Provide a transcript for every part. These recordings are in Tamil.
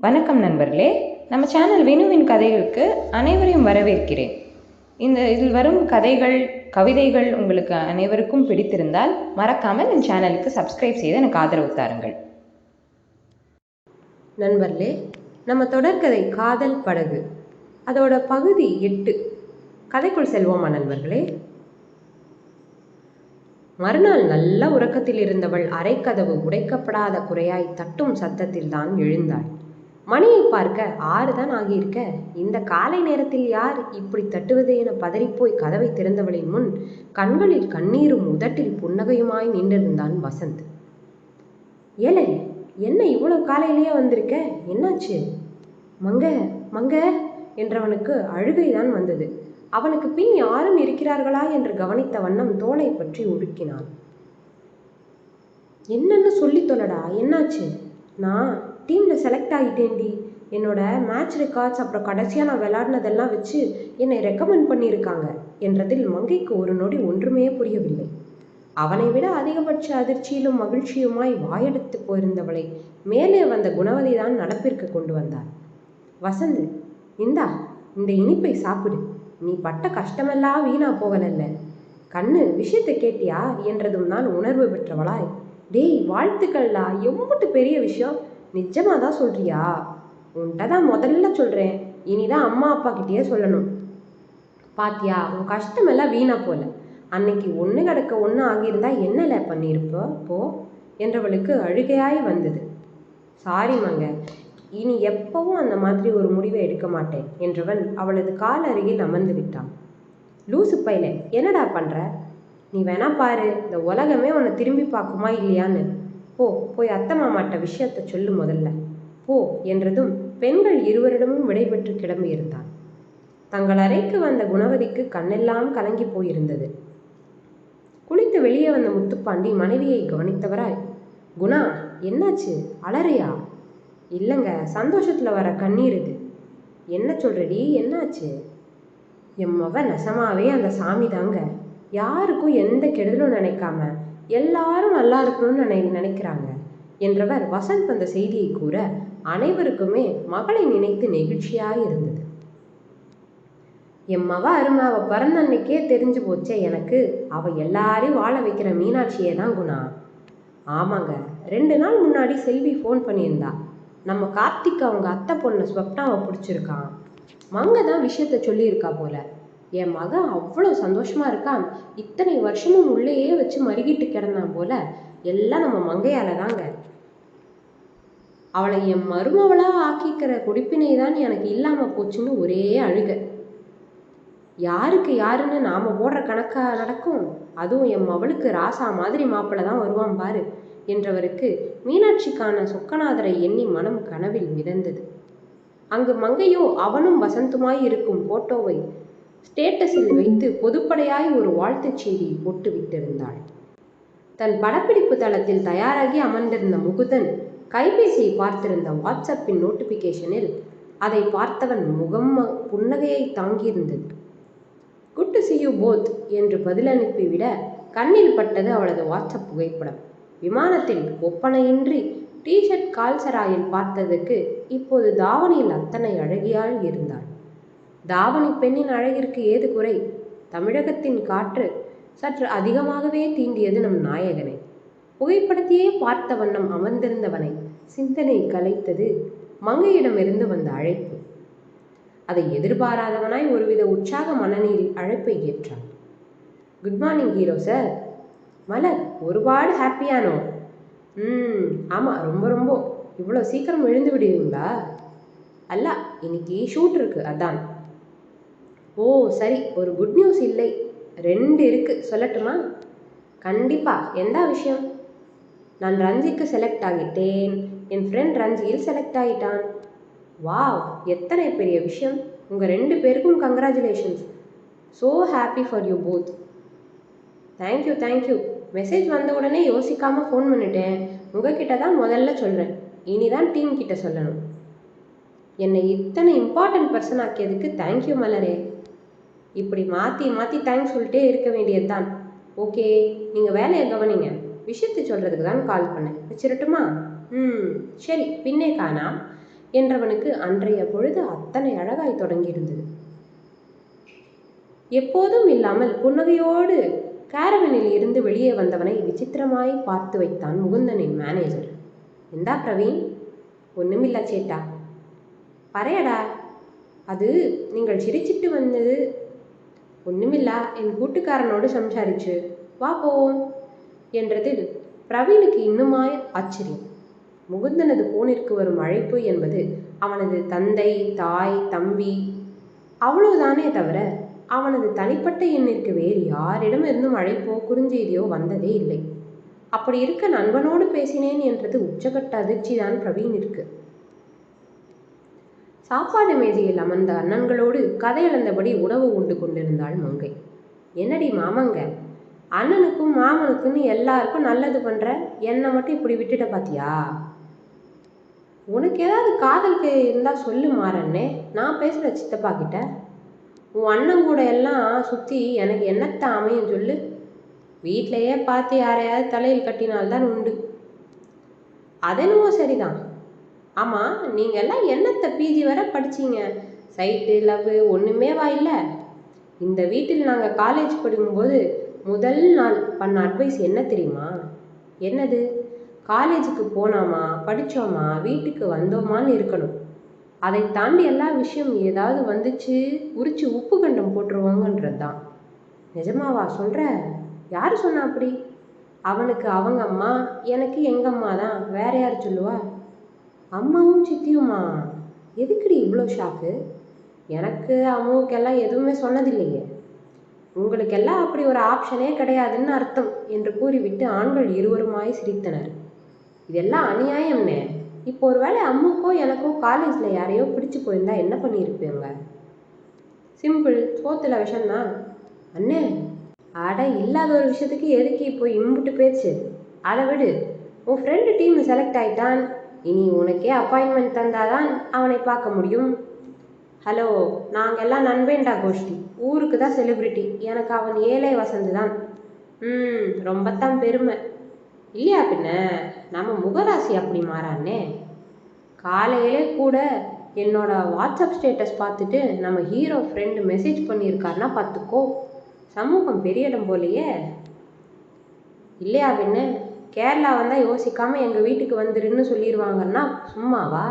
வணக்கம் நண்பர்களே. நம்ம சேனல் வினுவின் கதைகளுக்கு அனைவரையும் வரவேற்கிறேன். இந்த இதில் வரும் கதைகள் கவிதைகள் உங்களுக்கு அனைவருக்கும் பிடித்திருந்தால் மறக்காமல் என் சேனலுக்கு சப்ஸ்கிரைப் செய்து எனக்கு ஆதரவு தாருங்கள். நண்பர்களே நம்ம தொடர்கதை காதல் படகு. அதோட பகுதி எட்டு. கதைக்குள் செல்வோமா நண்பர்களே? மறுநாள் நல்ல உறக்கத்தில் இருந்தவள் அரைக்கதவு உடைக்கப்படாத குறையாய் தட்டும் சத்தத்தில் தான் எழுந்தாள். மணியை பார்க்க ஆறுதான் ஆகியிருக்க இந்த காலை நேரத்தில் யார் இப்படி தட்டுவது என பதறிப்போய் கதவை திறந்தவளின் முன் கண்களில் கண்ணீரும் உதட்டில் புன்னகையுமாய் நின்றிருந்தான் வசந்த். ஏலே என்ன இவ்வளவு காலையிலேயே வந்திருக்க? என்னாச்சு? மங்க மங்க என்றவனுக்கு அழுகைதான் வந்தது. அவனுக்கு பின் யாரும் இருக்கிறார்களா என்று கவனித்த வண்ணம் தோலை பற்றி உடுக்கினான். என்னன்னு சொல்லி தொல்லடா என்னாச்சு? நான் டீமில் செலக்ட் ஆகிட்டேன்டி என்னோட மேட்ச் ரெக்கார்ட்ஸ் அப்புறம் கடைசியாக நான் விளாடினதெல்லாம் வச்சு என்னை ரெக்கமெண்ட் பண்ணியிருக்காங்க. என்றதில் மங்கைக்கு ஒரு நொடி ஒன்றுமே புரியவில்லை. அவனை விட அதிகபட்ச அதிர்ச்சியிலும் மகிழ்ச்சியுமாய் வாயெடுத்து போயிருந்தவளை மேலே வந்த குணவதி தான் நடப்பிற்கு கொண்டு வந்தார். வசந்த் இந்தா இந்த இனிப்பை சாப்பிடு. நீ பட்ட கஷ்டமெல்லாம் வீணா போகலல்ல. கண்ணு விஷயத்தை கேட்டியா? என்றதும் நான் உணர்வு பெற்றவளாய். டேய் வாழ்த்துக்கள்லா எம்புட்டு பெரிய விஷயம். நிஜமா தான் சொல்றியா? உன்கிட்ட தான் முதல்ல சொல்றேன். இனிதான் அம்மா அப்பா கிட்டேயே சொல்லணும். பாத்தியா உன் கஷ்டமெல்லாம் வீணா போல. அன்னைக்கு ஒன்று கிடக்க ஒன்று ஆகியிருந்தா என்னல பண்ணியிருப்போ? போ என்றவளுக்கு அழுகையாய் வந்தது. சாரி மங்க இனி எப்பவும் அந்த மாதிரி ஒரு முடிவை எடுக்க மாட்டேன் என்றவன் அவளது கால் அருகில் அமர்ந்து விட்டான். லூசு பையில என்னடா பண்ற? நீ வேணா பாரு இந்த உலகமே உன்னை திரும்பி பார்க்குமா இல்லையான்னு. போ போய் அத்தை மாமாட்ட விஷயத்த சொல்லு முதல்ல. போ என்றதும் பெண்கள் இருவரிடமும் விடைபெற்று கிளம்பியிருந்தான். தங்கள் அறைக்கு வந்த குணவதிக்கு கண்ணெல்லாம் கலங்கி போயிருந்தது. குளித்து வெளியே வந்த முத்துப்பாண்டி மனைவியை கவனித்தவராய் குணா என்னாச்சு? அலறியா? இல்லைங்க சந்தோஷத்தில் வர கண்ணீர் இது. என்ன சொல்றடி? என்னாச்சு? என் மவ நெசமாவே அந்த சாமி தாங்க யாருக்கும் எந்த கெடுதலும் நினைக்காம எல்லாரும் நல்லா இருக்கணும்னு நினை நினைக்கிறாங்க என்றவர் வசந்த் வந்த செய்தியை கூற அனைவருக்குமே மகளை நினைத்து நெகிழ்ச்சியாக இருந்தது. என் மவ அருமை அவள் பிறந்த அன்னைக்கே தெரிஞ்சு போச்சே எனக்கு. அவள் எல்லாரையும் வாழ வைக்கிற மீனாட்சியே தான் குணா. ஆமாங்க ரெண்டு நாள் முன்னாடி செல்வி ஃபோன் பண்ணியிருந்தா. நம்ம கார்த்திக் அவங்க அத்தை பொண்ணு ஸ்வப்னாவை பிடிச்சிருக்கான். மங்க தான் விஷயத்த சொல்லியிருக்கா போல. என் மகன் அவ்வளோ சந்தோஷமாக இருக்கான். இத்தனை வருஷமும் உள்ளேயே வச்சு மருகிட்டு கிடந்தான் போல. எல்லாம் நம்ம மங்கையால தாங்க. அவளை என் மருமவளாக ஆக்கிக்கிற குடிப்பினை தான் எனக்கு இல்லாமல் போச்சுன்னு ஒரே அழுக. யாருக்கு யாருன்னு நாம் போடுற கணக்காக நடக்கும்? அதுவும் என் மவளுக்கு ராசா மாதிரி மாப்பிள்ளை தான் வருவான் பாரு என்றவருக்கு மீனாட்சிக்கான சொக்கநாதரை எண்ணி மனம் கனவில் மிதந்தது. அங்கு மங்கையோ அவனும் வசந்துமாய் இருக்கும் போட்டோவை ஸ்டேட்டஸில் வைத்து பொதுப்படையாய் ஒரு வாழ்த்துச் செய்தியை போட்டு விட்டிருந்தாள். தன் படப்பிடிப்பு தளத்தில் தயாராகி அமர்ந்திருந்த முகுதன் கைபேசியை பார்த்திருந்த வாட்ஸ்அப்பின் நோட்டிபிகேஷனில் அதை பார்த்தவன் முகம் புன்னகையை தாங்கியிருந்தது. Good to see you both என்று பதிலனுப்பிவிட கண்ணில் பட்டது அவளது வாட்ஸ்அப் புகைப்படம். விமானத்தில் ஒப்பனையின்றி டிஷர்ட் கால்சராயில் பார்த்ததற்கு இப்போது தாவணியில் அத்தனை அழகியால் இருந்தாள். தாவணி பெண்ணின் அழகிற்கு ஏது குறை? தமிழகத்தின் காற்று சற்று அதிகமாகவே தீண்டியது நம் நாயகனை. புகைப்படத்தையே பார்த்த வண்ணம் அமர்ந்திருந்தவனை சிந்தனை கலைத்தது மங்கையிடமிருந்து வந்த அழைப்பு. அதை எதிர்பாராதவனாய் ஒருவித உற்சாக மனநில் அழைப்பை ஏற்றான். Good morning hero sir Malar ஒருபாடு ஹாப்பியானோ ம் ஆமாம் ரொம்ப ரொம்ப. இவ்வளோ சீக்கிரம் எழுந்து விடுவீங்களா? அல்ல இன்னைக்கு ஷூட் இருக்கு அதான். ஓ சரி ஒரு குட் நியூஸ் இல்லை. ரெண்டு இருக்கு. சொல்லட்டுமா? கண்டிப்பா. எந்த விஷயம்? நான் ரஞ்சிக்கு செலக்ட் ஆகிட்டேன். என் ஃப்ரெண்ட் ரஞ்சியில் செலக்ட் ஆகிட்டான் வாவ் எத்தனை பெரிய விஷயம். உங்கள் ரெண்டு பேருக்கும் congratulations so happy for you both thank you thank you message வந்த உடனே யோசிக்காமல் ஃபோன் பண்ணிட்டேன். உங்ககிட்ட தான் முதல்ல சொல்கிறேன் இனிதான் டீம் கிட்ட சொல்லணும். என்னை இத்தனை இம்பார்ட்டன்ட் பர்சன் ஆக்கியதுக்கு தேங்க்யூ மலரே. இப்படி மாற்றி மாற்றி தேங்க்ஸ் சொல்லிட்டே இருக்க வேண்டியது தான் ஓகே நீங்கள் வேலையை கவனிங்க. விஷயத்தை சொல்கிறதுக்கு தான் கால் பண்ணேன். வச்சிரட்டுமா? ம் சரி. பின்னே காணாம். என்றவனுக்கு அன்றைய பொழுது அத்தனை அழகாய் தொடங்கியிருந்தது. எப்போதும் இல்லாமல் புன்னகையோடு கேரவனில் இருந்து வெளியே வந்தவனை விசித்திரமாய் பார்த்து வைத்தான் முகுந்தனின் மேனேஜர் எந்தா பிரவீன். ஒன்றுமில்ல சேட்டா. பறையடா. அது நீங்கள் சிரிச்சிட்டு வந்தது ஒண்ணுமில்லா என் கூட்டுக்காரனோடு சம்சாரிச்சு வா போவோம் என்றதில் பிரவீனுக்கு இன்னுமாய் ஆச்சரியம். முகுந்தனது போனிற்கு வரும் அழைப்பு என்பது அவனது தந்தை தாய் தம்பி அவ்வளவுதானே தவிர அவனது தனிப்பட்ட எண்ணிற்கு வேறு யாரிடமிருந்தும் அழைப்போ குறுஞ்செய்தியோ வந்ததே இல்லை. அப்படி இருக்க நண்பனோடு பேசினேன் என்றது உச்சகட்ட அதிர்ச்சிதான் பிரவீனிற்கு. சாப்பாடு மேஜையில் அமர்ந்த அண்ணன்களோடு கதையளந்தபடி உணவு உண்டு கொண்டிருந்தாள் மங்கை. என்னடி மாமங்க? அண்ணனுக்கும் மாமனுக்குன்னு எல்லாருக்கும் நல்லது பண்ணுற என்னை மட்டும் இப்படி விட்டுட்ட பாத்தியா? உனக்கு ஏதாவது காதலுக்கு இருந்தால் சொல்லு மாறன்னே நான் பேசுகிற சித்தப்பா கிட்ட. உன் அண்ணன் கூட எல்லாம் சுற்றி எனக்கு என்னத்த அமையும் சொல்லு. வீட்டிலையே பார்த்து யாரையாவது தலையில் கட்டினால்தான் உண்டு. அதென்னவோ சரிதான். ஆமாம் நீங்கள்லாம் எல்லாம் என்னத்த பிஜி வரை படிச்சீங்க? சைட்டு லவ்வு ஒன்றுமே வா இந்த வீட்டில் நாங்கள் காலேஜ் படிக்கும்போது முதல் நாள் பண்ண அட்வைஸ் என்ன தெரியுமா? என்னது? காலேஜுக்கு போனோமா படித்தோமா வீட்டுக்கு வந்தோமான்னு இருக்கணும். அதை தாண்டி எல்லா விஷயம் ஏதாவது வந்துச்சு உரிச்சு உப்பு கண்டம் போட்டுருவாங்கன்றது தான் நிஜமாவா சொல்கிற யார் சொன்னா அப்படி? அவனுக்கு அவங்க அம்மா எனக்கு எங்கள் அம்மா தான் வேற யார் சொல்லுவா? அம்மாவும் சித்தியுமா? எதுக்குடி இவ்வளோ ஷாக்கு எனக்கு அம்மாவுக்கெல்லாம் எதுவுமே சொன்னதில்லையே. உங்களுக்கெல்லாம் அப்படி ஒரு ஆப்ஷனே கிடையாதுன்னு அர்த்தம் என்று கூறிவிட்டு ஆண்கள் இருவருமாய் சிரித்தனர். இதெல்லாம் அநியாயம்னே. இப்போ ஒருவேளை அம்முக்கோ எனக்கோ காலேஜில் யாரையோ பிடிச்சி போயிருந்தா என்ன பண்ணியிருப்பேங்க? சிம்பிள் சோத்துல விஷம்தான் அண்ணே அட இல்லாத ஒரு விஷயத்துக்கு எதுக்கு இப்போ இம்புட்டு பேச்சு? அதை விடு. உன் ஃப்ரெண்டு டீம் செலக்ட் ஆயிட்டான். இனி உனக்கே அப்பாயின்மெண்ட் தந்தாதான் அவனை பார்க்க முடியும். ஹலோ நாங்கெல்லாம் நண்பேண்டா கோஷ்டி. ஊருக்கு தான் செலிப்ரிட்டி எனக்கு அவன் ஏழை வசந்து தான் ம் ரொம்பத்தான் பெருமை. இல்லையா பின்ன? நம்ம முகராசி அப்படி மாறானே. காலையிலே கூட என்னோட வாட்ஸ்அப் ஸ்டேட்டஸ் பார்த்துட்டு நம்ம ஹீரோ ஃப்ரெண்டு மெசேஜ் பண்ணியிருக்காருன்னா பார்த்துக்கோ. சமூகம் பெரிய இடம் போலையே. இல்லையா பின்ன? கேரளா வந்தால் யோசிக்காமல் எங்கள் வீட்டுக்கு வந்துருன்னு சொல்லிடுவாங்கன்னா சும்மாவா?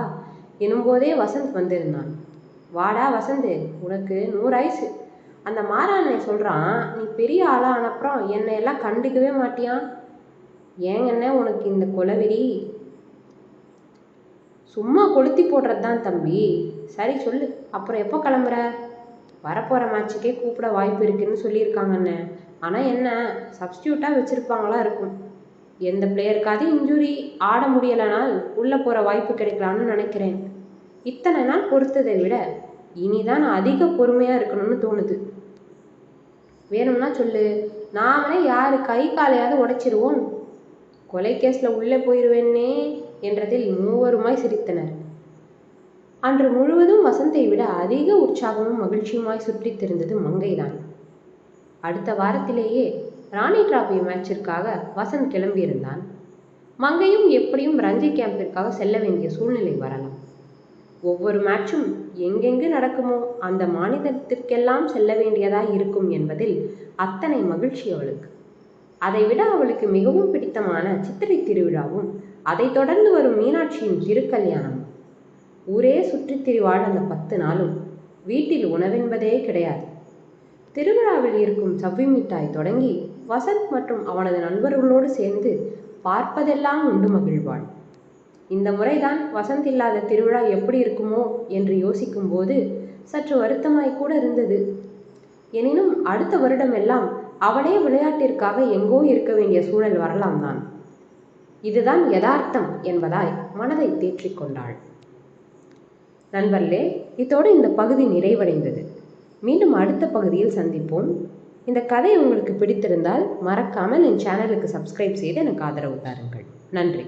எனும்போதே வசந்த் வந்திருந்தான். வாடா வசந்த் உனக்கு நூறு வயசு அந்த மாறானை சொல்கிறான் நீ பெரிய ஆளாக அனுப்புறம் என்னை எல்லாம் கண்டுக்கவே மாட்டியான் ஏங்கண்ணே உனக்கு இந்த கொலவெறி? சும்மா கொளுத்தி போடுறது தான் தம்பி. சரி சொல்லு. அப்புறம் எப்போ கிளம்புற? வரப்போகிற மேட்சுக்கே கூப்பிட வாய்ப்பு இருக்குன்னு சொல்லியிருக்காங்கண்ணே ஆனால் என்ன சப்ஸ்டியூட்டாக வச்சுருப்பாங்களா இருக்கும். எந்த பிளேயருக்காவது இன்ஜுரி ஆட முடியலைனால் உள்ளே போகிற வாய்ப்பு கிடைக்கலான்னு நினைக்கிறேன். இத்தனை நாள் பொறுத்ததை விட இனிதான் அதிக பொறுமையாக இருக்கணும்னு தோணுது. வேணும்னா சொல்லு. நாமளே யார் கை காலையாவது உடைச்சிருவோம். கொலை கேஸில் உள்ளே போயிடுவேன்னே என்றதில் மூவருமாய் சிரித்தனர். அன்று முழுவதும் வசந்தை விட அதிக உற்சாகமும் மகிழ்ச்சியுமாய் சுற்றித் திரிந்தது மங்கைதான். அடுத்த வாரத்திலேயே ராணி டிராபி மேட்சிற்காக வசந்த் கிளம்பியிருந்தான். மங்கையும் எப்படியும் ரஞ்சி கேம்பிற்காக செல்ல வேண்டிய சூழ்நிலை வரலாம். ஒவ்வொரு மேட்சும் எங்கெங்கு நடக்குமோ அந்த மாநிலத்திற்கெல்லாம் செல்ல வேண்டியதாக இருக்கும் என்பதில் அத்தனை மகிழ்ச்சி அவளுக்கு. அதைவிட அவளுக்கு மிகவும் பிடித்தமான சித்திரை திருவிழாவும் அதைத் தொடர்ந்து வரும் மீனாட்சியின் திருக்கல்யாணமும் ஊரே சுற்றித் திரிவாள் அந்த பத்து நாளும் வீட்டில் உணவென்பதே கிடையாது. திருவிழாவில் இருக்கும் சவ்வி மிட்டாய் தொடங்கி வசந்த் மற்றும் அவனது நண்பர்களோடு சேர்ந்து பார்ப்பதெல்லாம் உண்டு மகிழ்வாள். இந்த முறைதான் வசந்த் இல்லாத திருவிழா எப்படி இருக்குமோ என்று யோசிக்கும்போது சற்று வருத்தமாய் கூட இருந்தது. எனினும் அடுத்த வருடமெல்லாம் அவளே விளையாட்டிற்காக எங்கோ இருக்க வேண்டிய சூழல் வரலாம் தான். இதுதான் யதார்த்தம் என்பதாய் மனதை தேற்றிக் கொண்டாள். நண்பர்களே இதோடு இந்த பகுதி நிறைவடைந்தது. மீண்டும் அடுத்த பகுதியில் சந்திப்போம். இந்த கதை உங்களுக்கு பிடித்திருந்தால் மறக்காமல் என் சேனலுக்கு சப்ஸ்கிரைப் செய்து எனக்கு ஆதரவு தாருங்கள். நன்றி.